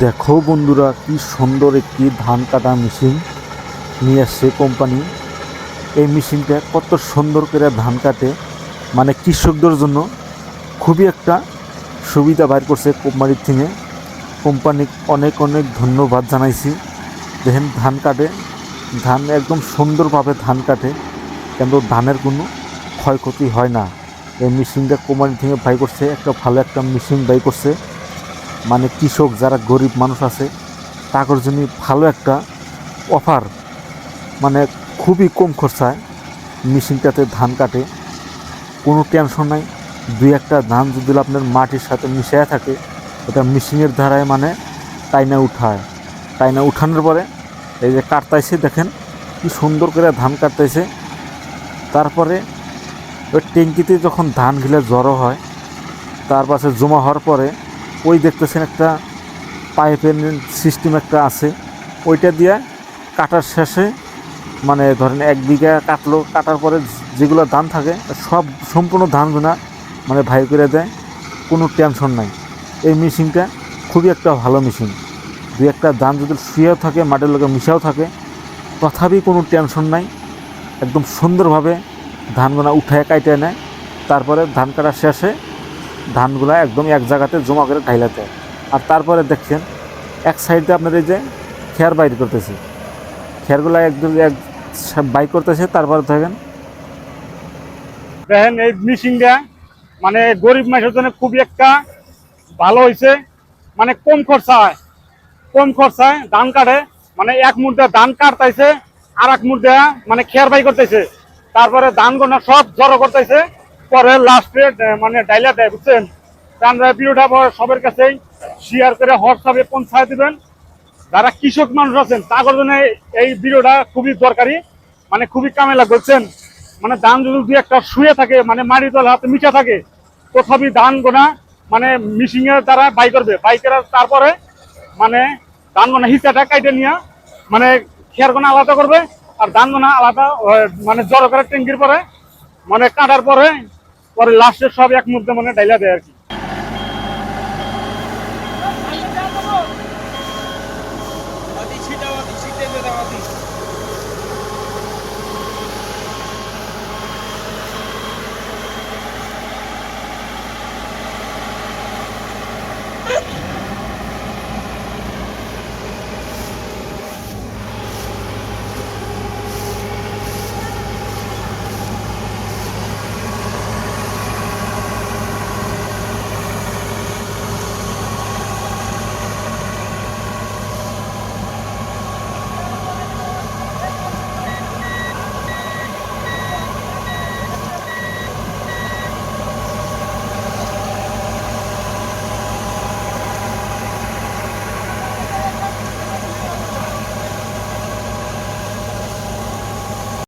দেখো বন্ধুরা, কি সুন্দর একটি ধান কাটা মেশিন নিয়ে আসছে কোম্পানি। এই মেশিনটা কত সুন্দর করে ধান কাটে। মানে কৃষকদের জন্য খুবই একটা সুবিধা বাইর করছে কোম্পানির থেকে। কোম্পানি অনেক অনেক ধন্যবাদ জানাইছি। দেখেন ধান কাটে। ধান একদম সুন্দরভাবে ধান কাটে। কিন্তু ধানের কোনো ক্ষয়ক্ষতি হয় না। এই মেশিনটা কোম্পানি থেকে বাই করছে। একটা ভালো একটা মেশিন বাই করছে। মানে কৃষক যারা গরিব মানুষ আছে, তাদের জন্য ভালো একটা অফার মানে খুবই কম খরচায় মেশিনটাতে ধান কাটে। কোনো টেনশন নাই, দুই একটা ধান যদি আপনার মাটির সাথে মিশিয়ে থাকে এটা মেশিনের ধারায় মানে টাইনা উঠায়। টাইনা উঠানোর পরে এই যে কাটতাইছে দেখেন কি সুন্দর করে ধান কাটতেছে। তারপরে ওই ট্যাঙ্কিতে যখন ধানগুলো জড়ো হয়, তার পাশে জমা হওয়ার পরে ওই দেখতেছেন একটা পাইপের সিস্টেম একটা আছে। ওইটা দিয়ে কাটার শেষে মানে ধরেন এক বিঘা কাটলো, কাটার পরে যেগুলো ধান থাকে, সব সম্পূর্ণ ধানগুলা মানে ভাই করে দেয়, কোনো টেনশন নাই। এই মেশিনটা খুবই একটা ভালো মেশিন। দুই একটা ধান যদি শুয়েও থাকে, মাটির লোকে মিশাও থাকে, তথাপি কোনো টেনশন নাই। একদম সুন্দরভাবে ধানগুলা উঠায়, কাইটে নেয়। তারপরে ধান কাটার শেষে ধানগুলা একদম এক জায়গাতে জমা করে ঢাইলাতে আর তারপরে দেখছেন, এক সাইডে আপনার এই যে খেয়ার বাইর করতেছে। খেয়ারগুলা একদম এক বাইর করতেছে, তারপরে দেখেন। দেখেন এই মেশিনটা মানে গরিব মানুষের জন্য খুবই একটা ভালো হয়েছে মানে কম খরচায় কম খরচায় ধান কাটে। মানে এক মুদ্রা ধান কাটতেছে আর এক মুদ্রা মানে খেয়ার বাই করতেছে। তারপরে ধান গোনা সব জড়ো করতেছে। পরে লাস্টে মানে ডাইলা দেয়, বুঝছেন? আমরা ভিডিওটা সবার কাছেই শেয়ার করে হোয়াটসঅ্যাপে পৌঁছায় দিবেন। যারা কৃষক মানুষ আছেন, তাদের জন্য এই ভিডিওটা খুবই দরকারি মানে খুবই কামে লাগছেন মানে ধান যদি দুই একটা শুয়ে থাকে মানে মাটি তলে হাতে মিঠা থাকে, তথাপি ধান গোনা মানে মিশিং এর দ্বারা বাই করবে। বাই করার তারপরে মানে ধান গোনা হিসাটা কাইটে নিয়ে মানে খেয়ার গোনা আলাদা করবে, আর ধান গোনা আলাদা মানে জড়ো করে ট্যাঙ্কির পরে মানে কাটার পরে পরে লাস্টে সব এক মুহূর্তে মানে ডাইলা দেয় আর কি